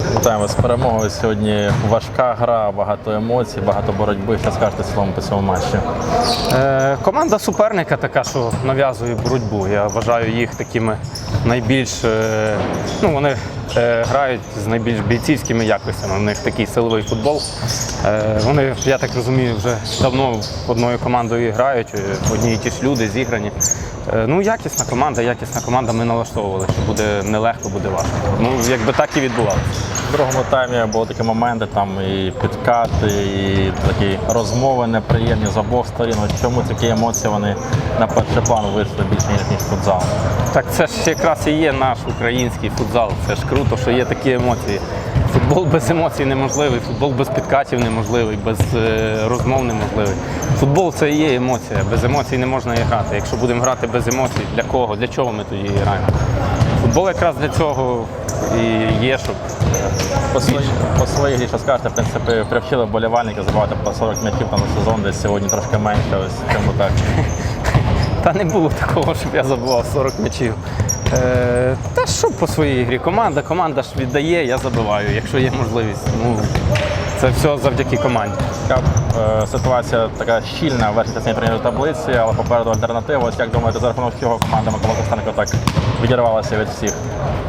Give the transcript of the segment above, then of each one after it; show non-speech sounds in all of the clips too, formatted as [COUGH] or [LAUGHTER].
Вітаємо з перемогою. Сьогодні важка гра, багато емоцій, багато боротьби. Що скажете словом по цьому матчі? Е, команда суперника така, що нав'язує боротьбу. Я вважаю їх такими найбільш. е, ну, вони грають з найбільш бійцівськими якостями. У них такий силовий футбол. Е, вони, я так розумію, вже давно одною командою грають, е, одні і ті ж люди зіграні. Е, ну, якісна команда, якісна команда. Ми налаштовували, що буде нелегко, буде важко. Ну, якби так і відбувалося. В другому таймі були такі моменти, там і підкати, і такі розмови неприємні з обох сторін. Чому такі емоції вони на перший план вийшли більше ніж футзал? Так це ж якраз і є наш український футзал. Це ж круто, що є такі емоції. Футбол без емоцій неможливий, футбол без підкатів неможливий, без е, розмов неможливий. Футбол це і є емоція. Без емоцій не можна і грати. Якщо будемо грати без емоцій, для кого? Для чого ми тоді граємо? Футбол якраз для цього і є, щоб По своїй, по своїй грі, що скажете, в принципі, привчили болівальники забивати по 40 м'ячів на сезон, десь сьогодні трошки менше. Ось чому так? [LAUGHS] Та не було такого, щоб я забував 40 м'ячів. Е, та що по своїй грі? Команда, команда ж віддає, я забиваю, якщо є можливість. Ну, це все завдяки команді. Така е, ситуація така щільна в верхній частині таблиці, але попереду альтернатива. Ось як думаєте, за рахунок чого команда Микола Костенко так відірвалася від всіх?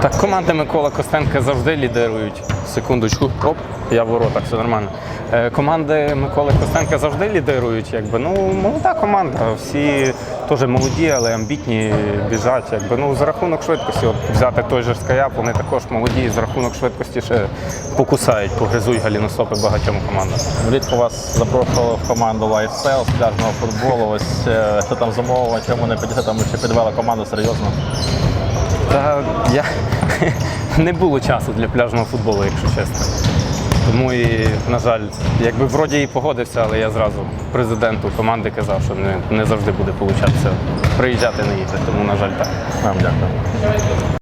Так, команда Микола Костенка завжди лідирують. Секундочку, оп, я в воротах, все нормально. Е, команди Миколи Костенка завжди лідирують. Якби. Ну, молода команда, всі теж молоді, але амбітні, біжать. Якби. Ну, за рахунок швидкості, от взяти той же Скаяп, вони також молоді, за рахунок швидкості ще покусають, погризують галіносопи багатьом командам. Влітку вас запрошували в команду Lifestyle з пляжного футболу. Ось е, що там замовило, чому не підійти, тому що підвела команду серйозно. Та я [LAUGHS] не було часу для пляжного футболу, якщо чесно. Тому і, на жаль, якби вроді і погодився, але я зразу президенту команди казав, що не, не завжди буде получатися приїжджати не їхати. Тому, на жаль, так. Вам дякую.